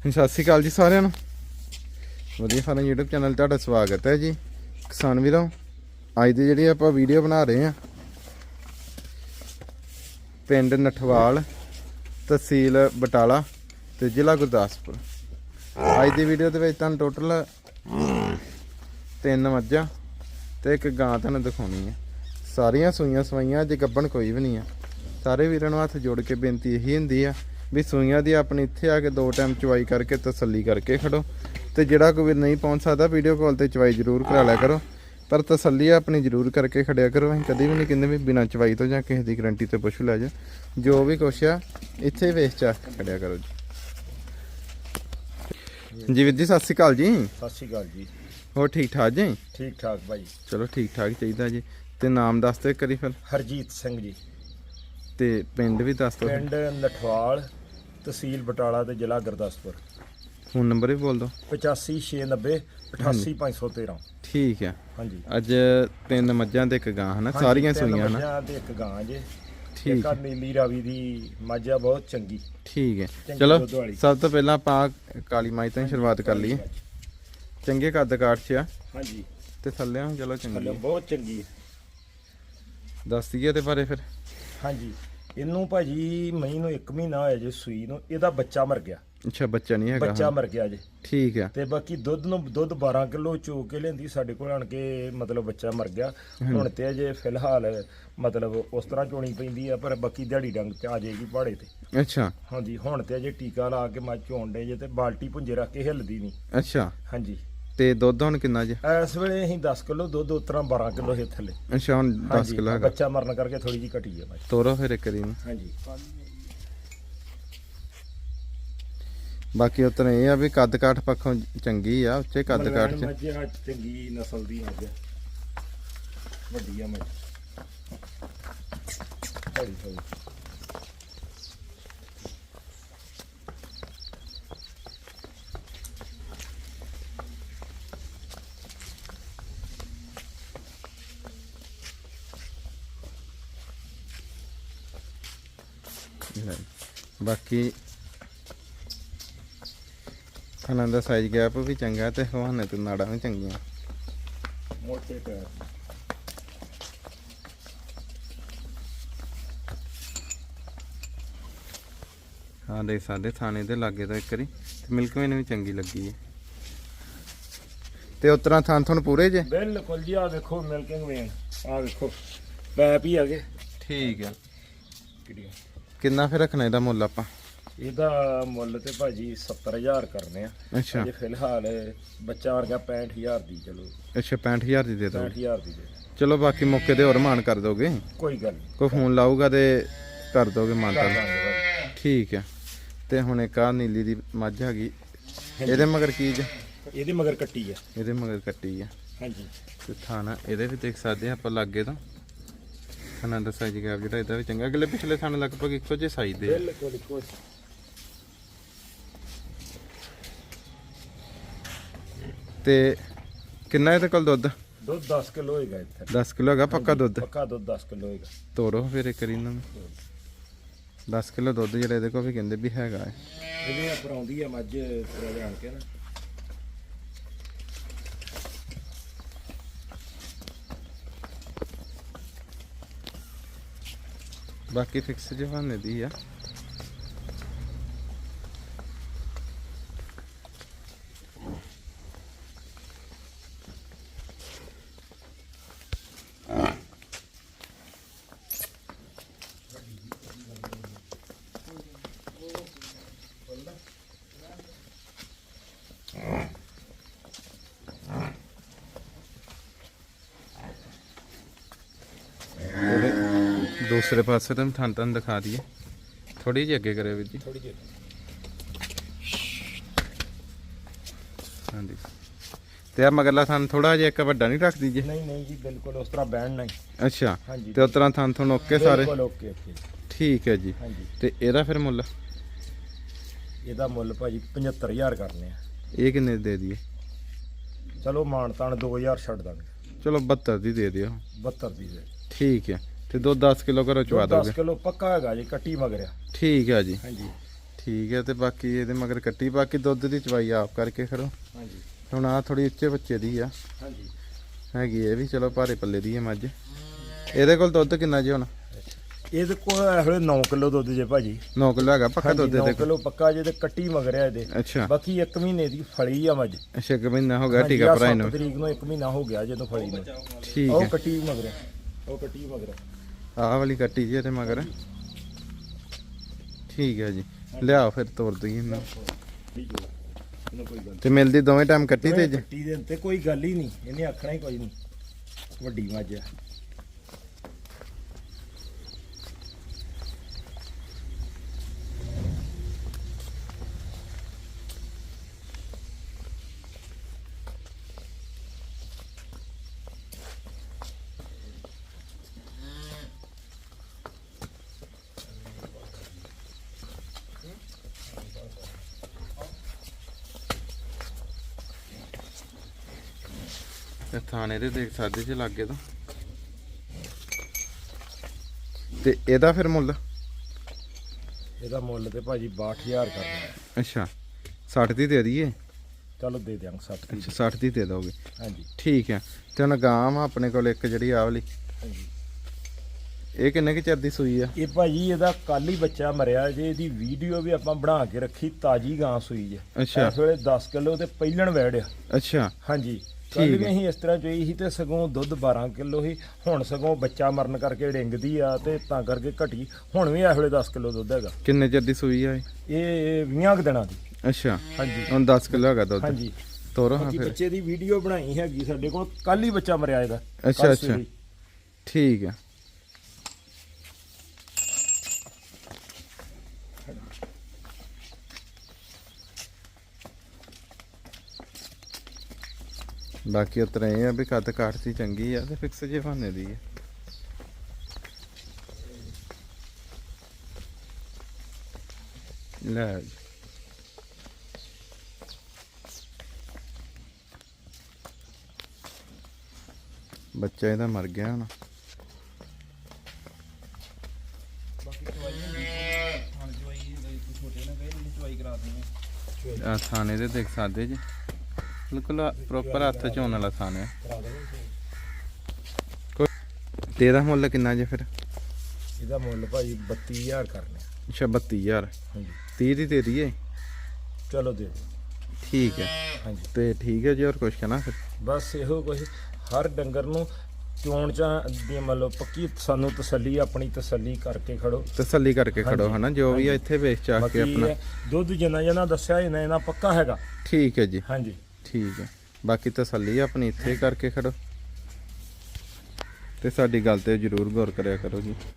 ਸਤਿ ਸ਼੍ਰੀ ਅਕਾਲ ਜੀ ਸਾਰਿਆਂ ਨੂੰ। ਵਧੀਆ ਫਾਰਮ YouTube ਚੈਨਲ ਤੁਹਾਡਾ ਸਵਾਗਤ ਹੈ ਜੀ। ਕਿਸਾਨ ਵੀਰੋ, ਅੱਜ ਦੀ ਜਿਹੜੀ ਆਪਾਂ ਵੀਡੀਓ ਬਣਾ ਰਹੇ ਆ ਪਿੰਡ ਨਠਵਾਲ, ਤਹਿਸੀਲ ਬਟਾਲਾ ਤੇ ਜ਼ਿਲ੍ਹਾ ਗੁਰਦਾਸਪੁਰ। ਅੱਜ ਦੀ ਵੀਡੀਓ ਦੇ ਵਿੱਚ ਤੁਹਾਨੂੰ ਟੋਟਲ ਤਿੰਨ ਮੱਝਾਂ ਤੇ ਇੱਕ ਗਾਂ ਤੁਹਾਨੂੰ ਦਿਖਾਉਣੀ ਹੈ। ਸਾਰੀਆਂ ਸੂਈਆਂ ਸਵਾਈਆਂ, ਅੱਜ ਗੱਬਣ ਕੋਈ ਵੀ ਨਹੀਂ ਆ ਸਾਰੇ ਵੀਰਾਂ ਨੂੰ ਹੱਥ ਜੋੜ ਕੇ ਬੇਨਤੀ ਇਹੀ ਹੁੰਦੀ ਆ ਵੀ ਸੂਈਆਂ ਦੀ ਆਪਣੀ ਇੱਥੇ ਆ ਕੇ ਦੋ ਟਾਈਮ ਚਵਾਈ ਕਰਕੇ ਤਸੱਲੀ ਕਰਕੇ ਖੜੋ। ਤੇ ਜਿਹੜਾ ਕੋਈ ਨਹੀਂ ਪਹੁੰਚ ਸਕਦਾ ਵੀਡੀਓ ਕਾਲ ਤੇ ਚਵਾਈ ਜ਼ਰੂਰ ਕਰਾ ਲਿਆ ਕਰੋ। ਪਰ ਤਸੱਲੀ ਆਪਣੀ ਜ਼ਰੂਰ ਕਰਕੇ ਖੜਿਆ ਕਰੋ। ਅਸੀਂ ਕਦੀ ਵੀ ਨਹੀਂ ਕਹਿੰਦੇ ਵੀ ਬਿਨਾਂ ਚਵਾਈ ਤੋਂ ਜਾਂ ਕਿਸੇ ਦੀ ਗਰੰਟੀ ਤੇ ਪੁੱਛ ਲੈ ਜਾ ਜੋ ਵੀ ਕੁਛ ਆ ਇੱਥੇ ਵੇਚ ਚਾ ਖੜਿਆ ਕਰੋ ਜੀ। ਜੀ ਵੀਰ ਜੀ ਸਤਿ ਸ਼੍ਰੀ ਅਕਾਲ ਜੀ। ਸਤਿ ਸ਼੍ਰੀ ਅਕਾਲ ਜੀ। ਹੋਰ ਠੀਕ ਠਾਕ ਜੀ? ਠੀਕ ਠਾਕ ਭਾਈ ਚਲੋ ਠੀਕ ਠਾਕ ਚਾਹੀਦਾ ਜੀ। ਤੇ ਨਾਮ ਦੱਸ ਦਿਓ ਕਰੀ ਫਿਰ। ਹਰਜੀਤ ਸਿੰਘ ਜੀ। ਤੇ ਪਿੰਡ ਵੀ ਦੱਸ ਦਿਓ। ਪਿੰਡ ਨਠਵਾਲ ਤਹਿਸੀਲ ਬਟਾਲਾ ਤੇ ਜ਼ਿਲ੍ਹਾ ਗੁਰਦਾਸਪੁਰ। ਫੋਨ ਨੰਬਰ ਵੀ ਬੋਲ ਦਿਓ। 85690 88513 ਠੀਕ ਆ ਹਾਂਜੀ। ਅੱਜ ਤਿੰਨ ਮੱਝਾਂ ਤੇ ਇੱਕ ਗਾਂ ਹਨਾ? ਸਾਰੀਆਂ ਤਿੰਨ ਸੂਈਆਂ ਹਨਾ? ਮੱਝਾਂ ਤੇ ਇੱਕ ਗਾਂ ਜੇ। ਠੀਕ ਇੱਕ ਆ ਨੀਲੀ ਰਾਵੀ ਦੀ ਮੱਝ ਆ ਬਹੁਤ ਚੰਗੀ। ਠੀਕ ਹੈ। ਚੰਗੀ ਚਲੋ ਦੁੱਧ ਵਾਲੀ। ਸਭ ਤੋਂ ਪਹਿਲਾਂ ਆਪਾਂ ਕਾਲੀ ਮਾਈ ਤੋਂ ਹੀ ਸ਼ੁਰੂਆਤ ਕਰ ਲਈਏ। ਚੰਗੇ ਕੱਦ ਕਾਠ 'ਚ ਆ। ਹਾਂਜੀ। ਤੇ ਥੱਲੇ ਚਲੋ ਚੰਗੀ ਆ। ਬਹੁਤ ਚੰਗੀ ਹੈ। ਦੱਸ ਦਈਏ ਤੇ ਬਾਰੇ ਫਿਰ। ਹਾਂਜੀ। ਇਹਨੂੰ ਭਾਜੀ ਮਈ ਨੂੰ 1 ਮਹੀਨਾ ਹੋਇਆ ਜੇ ਸੂਈ ਨੂੰ ਇਹਦਾ ਬੱਚਾ ਮਰ ਗਿਆ। ਅੱਛਾ ਬੱਚਾ ਨਹੀਂ ਹੈਗਾ ਬੱਚਾ। ਮਰ ਗਿਆ ਜੇ। ਠੀਕ ਆ। ਤੇ ਬਾਕੀ ਦੁੱਧ ਨੂੰ ਦੁੱਧ 12 ਕਿਲੋ ਚੋ ਕੇ ਲੈਂਦੀ ਸਾਡੇ ਕੋਲ ਆਣ ਕੇ ਮਤਲਬ ਬੱਚਾ ਮਰ ਗਿਆ। ਹੁਣ ਤੇ ਅਜੇ ਫਿਲਹਾਲ ਮਤਲਬ ਉਸ ਤਰ੍ਹਾਂ ਚੋਣੀ ਪੈਂਦੀ ਆ ਪਰ ਬਾਕੀ ਦਿਹਾੜੀ ਡੰਗ ਚ ਆ ਜਾਏਗੀ ਪਹਾੜੇ ਤੇ। ਅੱਛਾ। ਹਾਂਜੀ ਹੁਣ ਤੇ ਅਜੇ ਟੀਕਾ ਲਾ ਕੇ ਮੱਝ ਚੋਣ ਡੇ ਜੇ ਤੇ ਬਾਲਟੀ ਪੁੰਜੇ ਰੱਖ ਕੇ ਹਿੱਲਦੀ ਨਹੀਂ ਅੱਛਾ। ਹਾਂਜੀ। ਤੇ ਦੁੱਧ ਹੁਣ ਕਿੰਨਾ ਜੀ? ਇਸ ਵੇਲੇ ਅਸੀਂ 10 ਕਿਲੋ ਦੁੱਧ ਉਤਰਾਂ 12 ਕਿਲੋ ਹੈ ਥੱਲੇ। ਅੱਛਾ ਹੁਣ 10 ਹਾਂਜੀ ਕਿਲੋ ਹੈਗਾ। ਬੱਚਾ ਮਰਨ ਕਰਕੇ ਥੋੜੀ ਜਿਹੀ ਘਟੀ ਹੈ ਮੱਝ ਤੋਰੋ ਫਿਰ ਇੱਕ ਵਾਰੀ ਨੂੰ ਹਾਂਜੀ। ਬਾਕੀ ਉਤਰ ਇਹ ਆ ਵੀ ਕੱਦ ਕਾਠ ਪੱਖੋਂ ਚੰਗੀ ਆ ਉੱਚੇ ਕੱਦ ਕਾਠ 'ਚ। ਮੱਝ ਆ ਚੰਗੀ ਨਸਲ ਦੀ ਮੱਝ ਆ। ਵੱਡੀ ਆ ਮੱਝ। ਹੌਲੀ ਹੌਲੀ। ਲੈ। ਬਾਕੀ ਖਾਣਾ ਦਾ ਸਾਈਜ਼ ਗੈਪ ਵੀ ਚੰਗਾ ਤੇ ਹਵਾਨੇ ਤੇ ਨਾੜਾਂ ਵੀ ਚੰਗੀਆਂ। ਮੋਟੇ ਪੈਰ ਹਾਂ ਦੇ ਸਾਡੇ ਥਾਣੇ ਦੇ ਲਾਗੇ ਤਾਂ ਇੱਕ ਵਾਰੀ ਤੇ ਮਿਲਕ ਵੇਨ ਵੀ ਚੰਗੀ ਲੱਗੀ ਹੈ। ਤੇ ਉਤਰਾ ਥਾਂ ਤੁਹਾਨੂੰ ਪੂਰੇ ਜੇ? ਬਿਲਕੁਲ ਜੀ ਆ ਵੇਖੋ ਮਿਲਕਿੰਗ ਵੇਨ ਆ ਵੇਖੋ ਪੈਪ ਹੀ ਆਗੇ ਠੀਕ ਆ ਕਿੰਨਾ ਫਿਰ ਰੱਖਣਾ ਇਹਦਾ ਮੁੱਲ ਆਪਾਂ? ਇਹਦਾ ਮੁੱਲ ਤੇ ਭਾਜੀ 70000 ਕਰਨੇ ਆ। ਅੱਛਾ। ਅਜੇ ਫਿਲਹਾਲ ਬੱਚਾ ਵਰਗਾ 65000 ਦੀ ਚਲੋ। ਅੱਛਾ 65000 ਦੀ ਦੇ ਦੋ 65000 ਦੀ ਦੇ ਚਲੋ ਬਾਕੀ ਮੌਕੇ ਤੇ ਹੋਰ ਮਾਨ ਕਰ ਦੋਗੇ? ਕੋਈ ਗੱਲ ਨਹੀਂ। ਕੋਈ ਫੋਨ ਲਾਊਗਾ ਤੇ ਕਰ ਦੋਗੇ ਕਰ। ਦਾਂਗੇ ਭਾਜੀ। ਠੀਕ ਆ ਤੇ ਹੁਣ ਇੱਕ ਆ ਨੀਲੀ ਦੀ ਮੱਝ ਹੈਗੀ ਇਹਦੇ ਮਗਰ ਕੀ ਜੇ? ਇਹਦੇ ਮਗਰ ਕੱਟੀ ਆ। ਇਹਦੇ ਮਗਰ ਕੱਟੀ ਆ। ਹਾਂਜੀ। ਤੇ ਥਾਣਾ ਇਹਦੇ ਵੀ ਦੇਖ ਸਕਦੇ ਆ ਆਪਾਂ ਲਾਗੇ ਤੋਂ। ਖਾਣਾ ਦਾ ਸਾਈਜ਼ ਗੈਪ ਜਿਹੜਾ ਇਹਦਾ ਵੀ ਚੰਗਾ। ਅਗਲੇ ਪਿਛਲੇ ਥਾਣੇ ਲਗਭਗ ਇੱਕੋ ਜਿਹੇ ਸਾਈਜ਼ ਦੇ ਆ। ਬਿਲਕੁਲ ਇੱਕੋ ਤੇ ਕਿੰਨਾ ਇਹਦੇ ਕੋਲ ਦੁੱਧ? ਦੁੱਧ 10 ਕਿਲੋ ਹੋਏਗਾ ਇੱਥੇ। 10 ਕਿਲੋ ਹੈਗਾ ਪੱਕਾ ਦੁੱਧ? ਪੱਕਾ ਦੁੱਧ 10 ਕਿਲੋ ਹੋਏਗਾ ਤੋਰੋ ਫਿਰ ਇੱਕ ਵਾਰੀ ਇਹਨਾਂ ਨੂੰ। 10 ਕਿਲੋ ਦੁੱਧ ਜਿਹੜਾ ਇਹਦੇ ਕੋਲ ਵੀ ਕਹਿੰਦੇ ਵੀ ਹੈਗਾ ਹੈ। ਇਹਦੇ ਆਉਂਦੀ ਆ ਮੱਝ ਤੇਰਾ ਜਾਣ ਕੇ ਨਾ। ਬਾਕੀ ਫਿਕਸ ਜਵਾਨੇ ਦੀ ਆ। ਦੂਸਰੇ ਪਾਸੇ ਤੋਂ ਥਾਂ ਥਾਂ ਦਿਖਾ ਦਈਏ। ਥੋੜੀ ਜਿਹੀ ਅੱਗੇ ਕਰਿਓ ਵੀਰ ਜੀ। ਥੋੜੀ ਜਿਹੀ ਹਾਂਜੀ ਤੇ ਆ ਮਗਰਲਾ ਥਾਂ ਥੋੜਾ ਜਿਹਾ ਇੱਕ ਵੱਡਾ ਨਹੀਂ ਰੱਖ ਦੀਜੇ ਨਹੀਂ ਨਹੀਂ ਜੀ ਬਿਲਕੁਲ ਉਸ ਤਰ੍ਹਾਂ ਬੈਣ ਨਹੀਂ। ਅੱਛਾ ਹਾਂਜੀ ਤੇ ਉਤਰਾ ਥਾਂ ਤੁਹਾਨੂੰ ਓਕੇ ਸਾਰੇ? ਬਿਲਕੁਲ ਓਕੇ ਓਕੇ। ਠੀਕ ਹੈ ਜੀ। ਹਾਂਜੀ ਤੇ ਇਹਦਾ ਫਿਰ ਮੁੱਲ? ਇਹਦਾ ਮੁੱਲ ਭਾਜੀ 75000 ਕਰਨੇ ਆ। ਇਹ ਕਿੰਨੇ ਦੇ ਦਈਏ? ਚਲੋ ਮਾਨ ਤਾਨ 2000 ਛੱਡ ਦਾਂਗੇ। ਚਲੋ 72 ਦੀ ਦੇ ਦਿਓ। 72 ਦੀ ਦੇ। ਠੀਕ ਹੈ। ਤੇ ਦੁੱਧ 10 ਕਿਲੋ ਘਰੋਂ ਚਵਾ ਦੁੱਧ 10 ਦੋਗੇ? ਕਿਲੋ ਪੱਕਾ ਹੈਗਾ ਜੀ ਕੱਟੀ ਮਗਰਿਆ ਠੀਕ ਹੈ ਜੀ। ਹਾਂਜੀ। ਠੀਕ ਹੈ ਤੇ ਬਾਕੀ ਇਹਦੇ ਮਗਰ ਕੱਟੀ ਬਾਕੀ ਦੁੱਧ ਦੀ ਚਵਾਈ ਆਪ ਕਰਕੇ ਖੜੋ ਹਾਂਜੀ। ਹੁਣ ਆ ਥੋੜੀ ਉੱਚੇ ਬੱਚੇ ਦੀ ਆ। ਹਾਂਜੀ। ਹੈਗੀ ਇਹ ਵੀ ਚਲੋ ਭਾਰੇ ਪੱਲੇ ਦੀ ਹੈ ਮੱਝ। ਇਹਦੇ ਕੋਲ ਦੁੱਧ ਕਿੰਨਾ ਜੀ ਹੁਣ? ਇਹਦੇ ਕੋਲ ਹਲੇ 9 ਕਿਲੋ ਦੁੱਧ ਜੇ ਭਾਜੀ। 9 ਕਿਲੋ ਹੈਗਾ ਪੱਕਾ ਦੁੱਧ 9 ਇਹਦੇ ਕੋਲ? ਕਿਲੋ ਪੱਕਾ ਜੇ ਤੇ ਕੱਟੀ ਮਗਰਿਆ ਇਹਦੇ। ਅੱਛਾ। ਬਾਕੀ 1 ਮਹੀਨੇ ਦੀ ਫਲੀ ਆ ਮੱਝ। ਅੱਛਾ ਇੱਕ ਮਹੀਨਾ ਹੋ ਗਿਆ ਟੀਕਾ ਭਰਾਈ ਨੂੰ ਤਰੀਕ ਨੂੰ 1 ਮਹੀਨਾ ਹੋ ਗਿਆ ਜਦੋਂ ਫਲੀ ਨੂੰ। ਠੀਕ ਉਹ ਹੈ। ਕੱਟੀ ਮਗਰਿਆ ਉਹ ਕੱਟੀ ਮਗਰਿਆ ਆਹ ਵਾਲੀ ਕੱਟੀ ਜੀ ਇਹਦੇ ਮਗਰ। ਠੀਕ ਹੈ ਜੀ। ਲਿਆਓ ਫਿਰ ਤੋਰ ਦਈਏ ਇਹਨੂੰ। ਤੇ ਮਿਲਦੀ ਦੋਵੇਂ ਟਾਈਮ ਕੱਟੀ ਤੇ ਜੀ? ਕੱਟੀ ਦੇ ਉੱਤੇ ਕੋਈ ਗੱਲ ਹੀ ਨਹੀਂ। ਇਹਨੇ ਆਖਣਾ ਹੀ ਕੋਈ ਨਹੀਂ। ਵੱਡੀ ਮੱਝ ਆ। ਤੇ ਥਾਣੇ ਦੇ ਦੇਖ ਸਕਦੇ ਜੇ ਲੱਗੇ ਤਾਂ। ਤੇ ਇਹਦਾ ਫਿਰ ਮੁੱਲ? ਇਹਦਾ ਮੁੱਲ ਤੇ ਭਾਜੀ 62000 ਕਰਨਾ ਅੱਛਾ 60 ਦੀ ਦੇ ਦਈਏ? ਚਲੋ ਦੇ ਦਿਆਂਗੇ 60 ਦੀ। ਅੱਛਾ 60 ਦੀ ਦੇ ਦੋਗੇ। ਹਾਂਜੀ। ਠੀਕ ਹੈ ਤੇ ਹੁਣ ਗਾਂ ਵਾ ਆਪਣੇ ਕੋਲ ਇੱਕ ਜਿਹੜੀ ਆਹ ਵਾਲੀ। ਹਾਂਜੀ। ਇਹ ਕਿੰਨੇ ਕੁ ਚਿਰ ਦੀ ਸੂਈ ਆ? ਇਹ ਭਾਜੀ ਇਹਦਾ ਕੱਲ ਹੀ ਬੱਚਾ ਮਰਿਆ ਜੇ ਇਹਦੀ ਵੀਡੀਓ ਵੀ ਆਪਾਂ ਬਣਾ ਕੇ ਰੱਖੀ ਤਾਜੀ ਗਾਂ ਸੂਈ ਜੇ। ਅੱਛਾ। ਇਸ ਵੇਲੇ 10 ਕਿਲੋ ਤੇ ਪਹਿਲਣ ਵੈੜਿਆ ਅੱਛਾ। ਹਾਂਜੀ। ਕੱਲ ਵੀ। ਅਸੀਂ ਇਸ ਤਰ੍ਹਾਂ ਚੋਈ ਸੀ ਤੇ ਸਗੋਂ ਦੁੱਧ 12 ਕਿਲੋ ਸੀ ਹੁਣ ਸਗੋਂ ਬੱਚਾ ਮਰਨ ਕਰਕੇ ਡਿੰਗਦੀ ਆ ਤੇ ਤਾਂ ਕਰਕੇ ਘਟੀ। ਹੁਣ ਵੀ ਇਸ ਵੇਲੇ 10 ਕਿਲੋ ਦੁੱਧ ਹੈਗਾ। ਕਿੰਨੇ ਚਿਰ ਦੀ ਸੂਈ ਆ ਇਹ? ਇਹ 20 ਕੁ ਦਿਨਾਂ ਦੀ। ਅੱਛਾ। ਹਾਂਜੀ। ਹੁਣ 10 ਕਿਲੋ ਹੈਗਾ ਦੁੱਧ। ਹਾਂਜੀ। ਤੋਰੋ ਹਾਂ ਬਾਕੀ ਫਿਰ। ਬੱਚੇ ਦੀ ਵੀਡੀਓ ਬਣਾਈ ਹੈਗੀ ਸਾਡੇ ਕੋਲ। ਕੱਲ ਹੀ ਬੱਚਾ ਮਰਿਆ ਇਹਦਾ। ਅੱਛਾ, ਕੱਲ੍ਹ ਅੱਛਾ। ਸਵੇਰੇ। ਠੀਕ ਹੈ। ਬਾਕੀ ਉਤਰ ਇਹ ਆ ਵੀ ਕੱਦ ਕਾਠਤੀ ਚੰਗੀ ਆ ਤੇ ਫਿਕਸ ਜੇ ਬਹਾਨੇ ਦੀ ਆ। ਲੈ। ਬੱਚਾ ਇਹਦਾ ਮਰ ਗਿਆ ਹੁਣ। ਆ। ਥਾਣੇ ਦੇ ਦੇਖ ਸਕਦੇ ਜੀ। ਬਿਲਕੁਲ ਪ੍ਰੋਪਰ ਹੱਥ ਚ ਹੋਣ ਵਾਲਾ ਥਾਣੇ ਕੋਈ ਤੇ ਇਹਦਾ ਮੁੱਲ ਕਿੰਨਾ ਜੇ ਫਿਰ? ਇਹਦਾ ਮੁੱਲ ਭਾਜੀ 32000 ਕਰਨੇ ਅੱਛਾ 32000 ਹਾਂਜੀ। 30 ਦੀ ਦੇ ਦਈਏ? ਚਲੋ ਦੇ। ਠੀਕ ਹੈ। ਹਾਂਜੀ। ਤੇ ਠੀਕ ਹੈ ਜੀ ਹੋਰ ਕੁਝ ਕਹਿਣਾ ਫਿਰ? ਬਸ ਇਹੋ ਕੁਝ ਹਰ ਡੰਗਰ ਨੂੰ ਚੋਣ ਚਾ ਦੀ ਮੰਨ ਲਓ ਪੱਕੀ ਸਾਨੂੰ ਤਸੱਲੀ ਆਪਣੀ ਤਸੱਲੀ ਕਰਕੇ ਖੜੋ। ਤਸੱਲੀ ਕਰਕੇ ਖੜੋ ਹਨਾ ਜੋ ਵੀ ਆ ਇੱਥੇ ਵੇਚ ਚਾ ਕੇ ਆਪਣਾ। ਦੁੱਧ ਜਿੰਨਾ ਜਿੰਨਾ ਦੱਸਿਆ ਇਹਨਾਂ ਇਹਨਾਂ ਪੱਕਾ ਹੈਗਾ। ਠੀਕ ਹੈ ਜੀ। ਹਾਂਜੀ। ਠੀਕ ਹੈ ਬਾਕੀ ਤਸੱਲੀ ਆਪਣੀ ਇੱਥੇ ਕਰਕੇ ਖੜੋ। ਤੇ ਸਾਡੀ ਗੱਲ ਤੇ ਜਰੂਰ ਗੌਰ ਕਰਿਆ ਕਰੋ ਜੀ।